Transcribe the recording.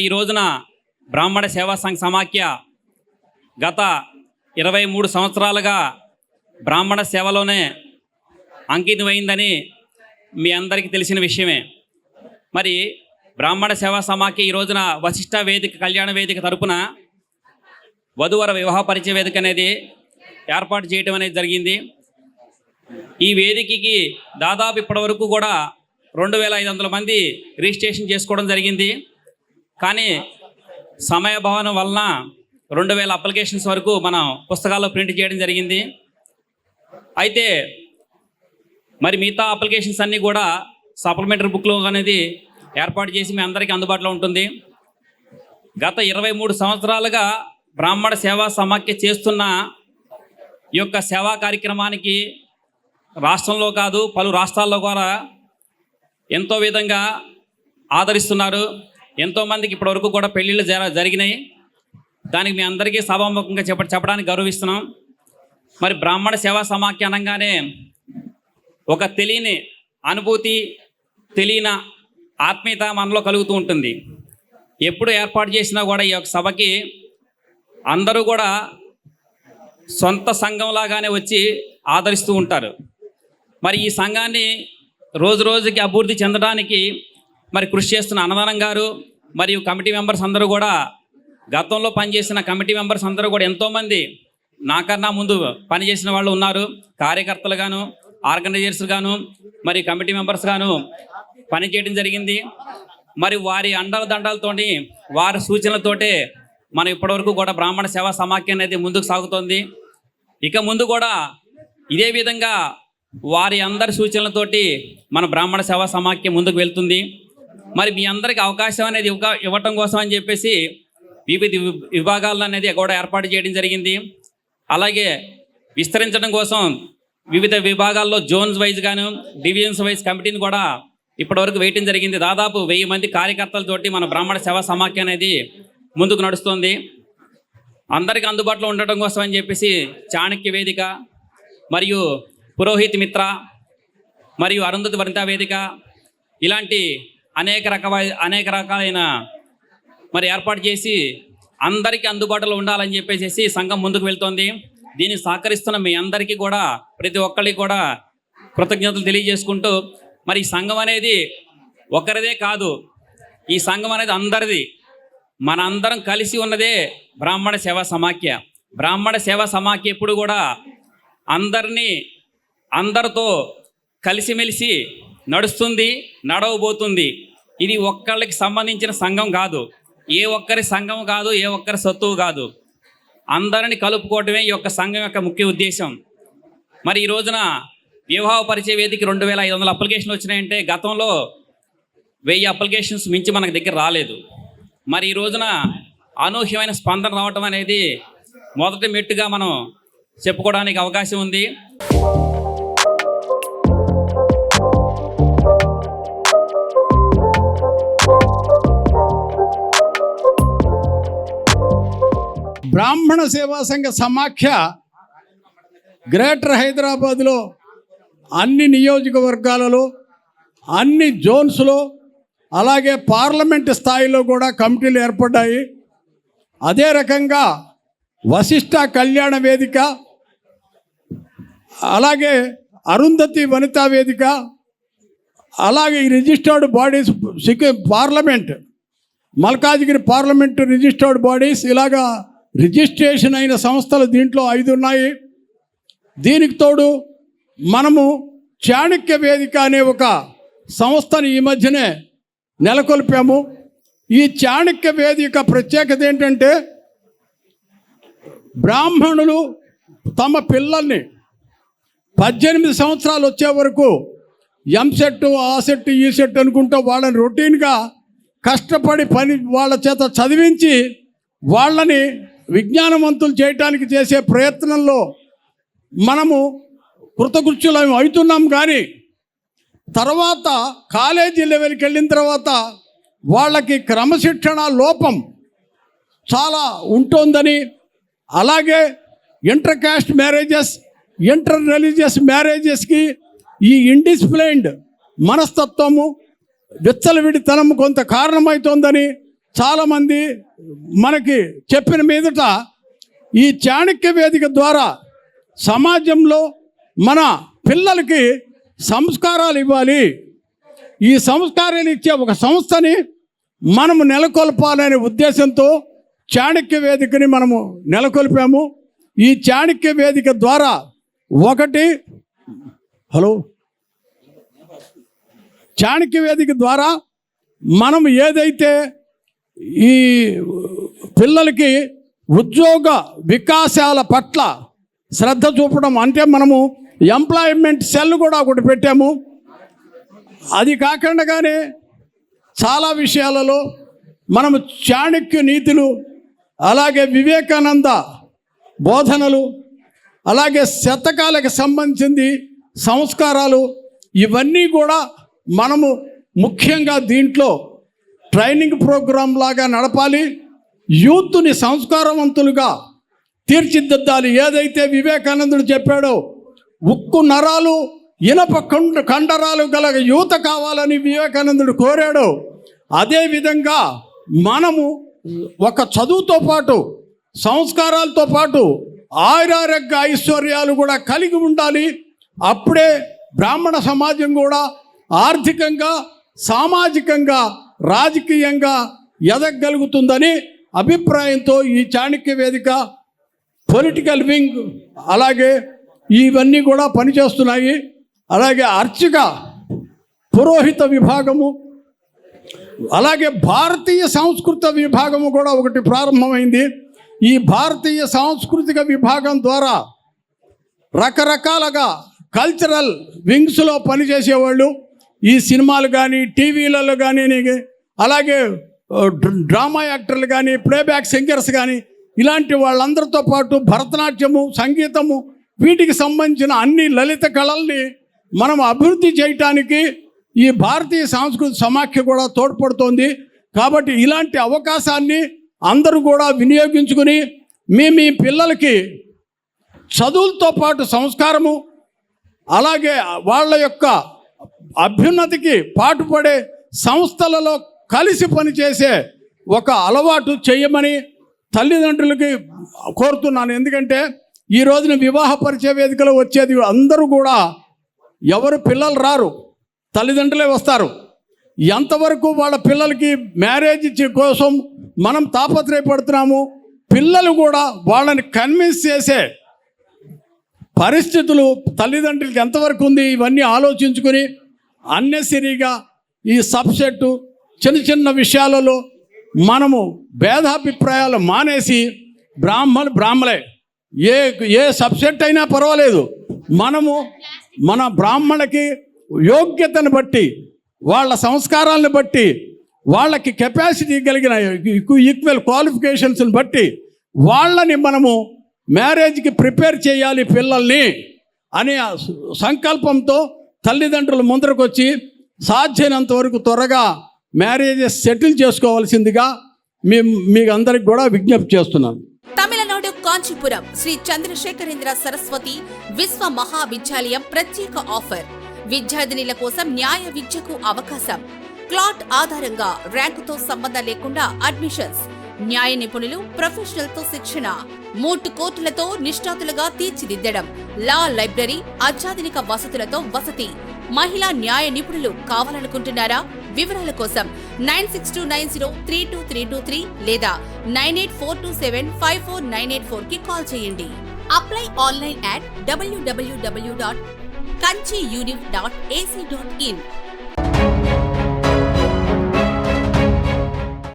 మరి ఈ రోజున బ్రాహ్మణ సేవా సంఘ సమాఖ్య గత ఇరవై మూడు సంవత్సరాలుగా బ్రాహ్మణ సేవలోనే అంకితమైందని మీ అందరికీ తెలిసిన విషయమే. మరి బ్రాహ్మణ సేవా సమాఖ్య ఈ రోజున వశిష్ట వేదిక కళ్యాణ వేదిక తరపున వధువర వివాహ పరిచయ వేదిక అనేది ఏర్పాటు చేయటం అనేది జరిగింది. ఈ వేదికకి దాదాపు ఇప్పటివరకు కూడా రెండు వేల ఐదు వందల మంది రిజిస్ట్రేషన్ చేసుకోవడం జరిగింది. కానీ సమయభావన వలన రెండు వేల అప్లికేషన్స్ వరకు మనం పుస్తకాల్లో ప్రింట్ చేయడం జరిగింది. అయితే మరి మిగతా అప్లికేషన్స్ అన్నీ కూడా సప్లిమెంటరీ బుక్లో అనేది ఏర్పాటు చేసి మీ అందరికీ అందుబాటులో ఉంటుంది. గత ఇరవై మూడు సంవత్సరాలుగా బ్రాహ్మణ సేవా సమాఖ్య చేస్తున్న ఈ యొక్క సేవా కార్యక్రమానికి రాష్ట్రంలో కాదు పలు రాష్ట్రాల్లో కూడా ఎంతో విధంగా ఆదరిస్తున్నారు. ఎంతోమందికి ఇప్పటి వరకు కూడా పెళ్ళిళ్ళు జర జరిగినాయి. దానికి మీ అందరికీ సభాముఖంగా చెప్ప చెప్పడానికి గౌరవిస్తున్నాం. మరి బ్రాహ్మణ సేవా సమాఖ్య అనగానే ఒక తెలియని అనుభూతి తెలియని ఆత్మీయత మనలో కలుగుతూ ఉంటుంది. ఎప్పుడు ఏర్పాటు చేసినా కూడా ఈ యొక్క సభకి అందరూ కూడా సొంత సంఘంలాగానే వచ్చి ఆదరిస్తూ ఉంటారు. మరి ఈ సంఘాన్ని రోజు రోజుకి అభివృద్ధి చెందడానికి మరి కృషి చేస్తున్న అన్నదానం గారు మరియు కమిటీ మెంబర్స్ అందరూ కూడా గతంలో పనిచేసిన కమిటీ మెంబర్స్ అందరూ కూడా ఎంతోమంది నాకన్నా ముందు పనిచేసిన వాళ్ళు ఉన్నారు. కార్యకర్తలు గాను ఆర్గనైజర్స్ గాను మరి కమిటీ మెంబర్స్ గాను పనిచేయడం జరిగింది. మరి వారి అండల దండాలతోని వారి సూచనలతోటే మనం ఇప్పటివరకు కూడా బ్రాహ్మణ సేవా సమాఖ్య అనేది ముందుకు సాగుతోంది. ఇక ముందు కూడా ఇదే విధంగా వారి అందరి సూచనలతోటి మన బ్రాహ్మణ సేవా సమాఖ్య ముందుకు వెళ్తుంది. మరి మీ అందరికి అవకాశం అనేది ఇవ్వ ఇవ్వటం కోసం అని చెప్పేసి వివిధ విభాగాలు అనేది కూడా ఏర్పాటు చేయడం జరిగింది. అలాగే విస్తరించడం కోసం వివిధ విభాగాల్లో జోన్స్ వైజ్ గాను డివిజన్స్ వైజ్ కమిటీని కూడా ఇప్పటివరకు వేయటం జరిగింది. దాదాపు వెయ్యి మంది కార్యకర్తలతోటి మన బ్రాహ్మణ సేవా సమాఖ్య అనేది ముందుకు నడుస్తుంది. అందరికి అందుబాటులో ఉండటం కోసం అని చెప్పేసి చాణక్య వేదిక మరియు పురోహిత్ మిత్ర మరియు అరుంధతి వనితా వేదిక ఇలాంటి అనేక రకమైన అనేక రకాలైన మరి ఏర్పాటు చేసి అందరికీ అందుబాటులో ఉండాలని చెప్పేసి సంఘం ముందుకు వెళ్తోంది. దీన్ని సహకరిస్తున్న మీ అందరికీ కూడా ప్రతి ఒక్కరికి కూడా కృతజ్ఞతలు తెలియజేసుకుంటూ మరి ఈ సంఘం అనేది ఒకరిదే కాదు ఈ సంఘం అనేది అందరిది. మన అందరం కలిసి ఉన్నదే బ్రాహ్మణ సేవా సమాఖ్య. బ్రాహ్మణ సేవా సమాఖ్య ఎప్పుడు కూడా అందరినీ అందరితో కలిసిమెలిసి నడుస్తుంది నడవబోతుంది. ఇది ఒక్కళ్ళకి సంబంధించిన సంఘం కాదు. ఏ ఒక్కరి సంఘం కాదు ఏ ఒక్కరి సత్తువు కాదు. అందరిని కలుపుకోవటమే ఈ యొక్క సంఘం యొక్క ముఖ్య ఉద్దేశం. మరి ఈ రోజున వివాహ పరిచయ వేదిక రెండు వేల ఐదు వందల అప్లికేషన్లు వచ్చినాయంటే గతంలో వెయ్యి అప్లికేషన్స్ మించి మనకు దగ్గర రాలేదు. మరి ఈ రోజున అనూహ్యమైన స్పందన రావటం అనేది మొదటి మెట్టుగా మనం చెప్పుకోవడానికి అవకాశం ఉంది. బ్రాహ్మణ సేవా సంఘ సమాఖ్య గ్రేటర్ హైదరాబాద్లో అన్ని నియోజకవర్గాలలో అన్ని జోన్స్లో అలాగే పార్లమెంట్ స్థాయిలో కూడా కమిటీలు ఏర్పడ్డాయి. అదే రకంగా వశిష్ట కళ్యాణ వేదిక అలాగే అరుంధతి వనితా వేదిక అలాగే ఈ registered bodies Sikkim parliament Malkajgiri parliament registered bodies ఇలాగా రిజిస్ట్రేషన్ అయిన సంస్థలు దీంట్లో ఐదు ఉన్నాయి. దీనికి తోడు మనము చాణక్య వేదిక అనే ఒక సంస్థని ఈ మధ్యనే నెలకొల్పాము. ఈ చాణక్య వేదిక ప్రత్యేకత ఏంటంటే బ్రాహ్మణులు తమ పిల్లల్ని పద్దెనిమిది సంవత్సరాలు వచ్చే వరకు ఎంసెట్ ఆ సెట్ ఈ సెట్ అనుకుంటూ వాళ్ళని రొటీన్గా కష్టపడి పని వాళ్ళ చేత చదివించి వాళ్ళని విజ్ఞానవంతులు చేయటానికి చేసే ప్రయత్నంలో మనము కృతకృత్యులం అవుతున్నాం కానీ తర్వాత కాలేజీ లెవెల్కి వెళ్ళిన తర్వాత వాళ్ళకి క్రమశిక్షణ లోపం చాలా ఉంటుందని అలాగే inter caste marriages inter religious మ్యారేజెస్కి ఈ ఇండిసిప్లైన్డ్ మనస్తత్వము విచ్చలవిడితనం కొంత కారణమవుతోందని చాలామంది మనకి చెప్పిన మీదట ఈ చాణక్య వేదిక ద్వారా సమాజంలో మన పిల్లలకి సంస్కారాలు ఇవ్వాలి. ఈ సంస్కారాలు ఇచ్చే ఒక సంస్థని మనము నెలకొల్పాలనే ఉద్దేశంతో చాణక్య వేదికని మనము నెలకొల్పాము. ఈ చాణక్య వేదిక ద్వారా ఒకటి హలో? చాణక్య వేదిక ద్వారా మనం ఏదైతే ఈ పిల్లలకి ఉద్యోగ వికాసాల పట్ల శ్రద్ధ చూపడం అంటే మనము ఎంప్లాయ్మెంట్ సెల్ కూడా ఒకటి పెట్టాము. అది కాకుండానే చాలా విషయాలలో మనము చాణక్య నీతులు అలాగే వివేకానంద బోధనలు అలాగే శతకాలకు సంబంధించింది సంస్కారాలు ఇవన్నీ కూడా మనము ముఖ్యంగా దీంట్లో ట్రైనింగ్ ప్రోగ్రాం లాగా నడపాలి. యూత్ని సంస్కారవంతులుగా తీర్చిదిద్దాలి. ఏదైతే వివేకానందుడు చెప్పాడో ఉక్కు నరాలు ఇనప కండ కండరాలు గల యువత కావాలని వివేకానందుడు కోరాడు అదేవిధంగా మనము ఒక చదువుతో పాటు సంస్కారాలతో పాటు ఆయురారోగ్య ఐశ్వర్యాలు కూడా కలిగి ఉండాలి. అప్పుడే బ్రాహ్మణ సమాజం కూడా ఆర్థికంగా సామాజికంగా రాజకీయంగా ఎదగలుగుతుందని అభిప్రాయంతో ఈ చాణక్య వేదిక పొలిటికల్ వింగ్ అలాగే ఇవన్నీ కూడా పనిచేస్తున్నాయి. అలాగే అర్చక పురోహిత విభాగము అలాగే భారతీయ సాంస్కృతిక విభాగము కూడా ఒకటి ప్రారంభమైంది. ఈ భారతీయ సాంస్కృతిక విభాగం ద్వారా రకరకాలుగా కల్చరల్ వింగ్స్లో పనిచేసేవాళ్ళు. ఈ సినిమాలు కానీ టీవీలలో కానీ అలాగే డ్రామా యాక్టర్లు కానీ ప్లేబ్యాక్ సింగర్స్ కానీ ఇలాంటి వాళ్ళందరితో పాటు భరతనాట్యము సంగీతము వీటికి సంబంధించిన అన్ని లలిత కళల్ని మనం అభివృద్ధి చేయటానికి ఈ భారతీయ సాంస్కృతిక సమాఖ్య కూడా తోడ్పడుతోంది. కాబట్టి ఇలాంటి అవకాశాన్ని అందరూ కూడా వినియోగించుకుని మీ మీ పిల్లలకి చదువులతో పాటు సంస్కారము అలాగే వాళ్ళ యొక్క అభ్యున్నతికి పాటుపడే సంస్థలలో కలిసి పనిచేసే ఒక అలవాటు చేయమని తల్లిదండ్రులకి కోరుతున్నాను. ఎందుకంటే ఈ రోజున వివాహ పరిచయ వేదికలో వచ్చేది అందరూ కూడా ఎవరు పిల్లలు రారు తల్లిదండ్రులే వస్తారు. ఎంతవరకు వాళ్ళ పిల్లలకి మ్యారేజ్ కోసం మనం తాపత్రయపడుతున్నాము పిల్లలు కూడా వాళ్ళని కన్విన్స్ చేసే పరిస్థితులు తల్లిదండ్రులకి ఎంతవరకు ఉంది ఇవన్నీ ఆలోచించుకుని అన్నెసరిగా ఈ సబ్సెట్టు చిన్న చిన్న విషయాలలో మనము భేదాభిప్రాయాలు మానేసి బ్రాహ్మణులు బ్రాహ్మలే. ఏ ఏ సబ్జెక్ట్ అయినా పర్వాలేదు. మనము మన బ్రాహ్మణకి యోగ్యతను బట్టి వాళ్ళ సంస్కారాలను బట్టి వాళ్ళకి కెపాసిటీ కలిగిన ఈక్వల్ క్వాలిఫికేషన్స్ని బట్టి వాళ్ళని మనము మ్యారేజ్కి ప్రిపేర్ చేయాలి పిల్లల్ని అనే సంకల్పంతో తల్లిదండ్రులు ముందరకు వచ్చి సాధ్యమైనంత వరకు త్వరగా మ్యారేజెస్ సెటిల్ చేసుకోవాల్సిందిగా మేము మీకు అందరికి కూడా విజ్ఞప్తి చేస్తున్నాను తమిళనాడు కాంచీపురం శ్రీ చంద్రశేఖరేంద్ర సరస్వతి విశ్వ మహావిద్యాలయం ప్రత్యేక ఆఫర్. విద్యార్థినిల కోసం న్యాయ విద్యకు అవకాశం. క్లాట్ ఆధారంగా ర్యాంకుతో సంబంధం లేకుండా అడ్మిషన్స్. న్యాయ నిపుణులు ప్రొఫెషనల్తో శిక్షణ. మూటు కోర్టులతో నిష్ణాతులుగా తీర్చిదిద్దడం. లా లైబ్రరీ అత్యాధునిక వసతులతో వసతి. మహిళా న్యాయ నిపుణులు కావాలనుకుంటున్నారా? వివరాల కోసం nine six two nine zero three two three two three లేదా nine eight four two seven five four nine eight ఫోర్కి కాల్ చేయండి. Apply online at WWW dot Kanchi dot ac dot in.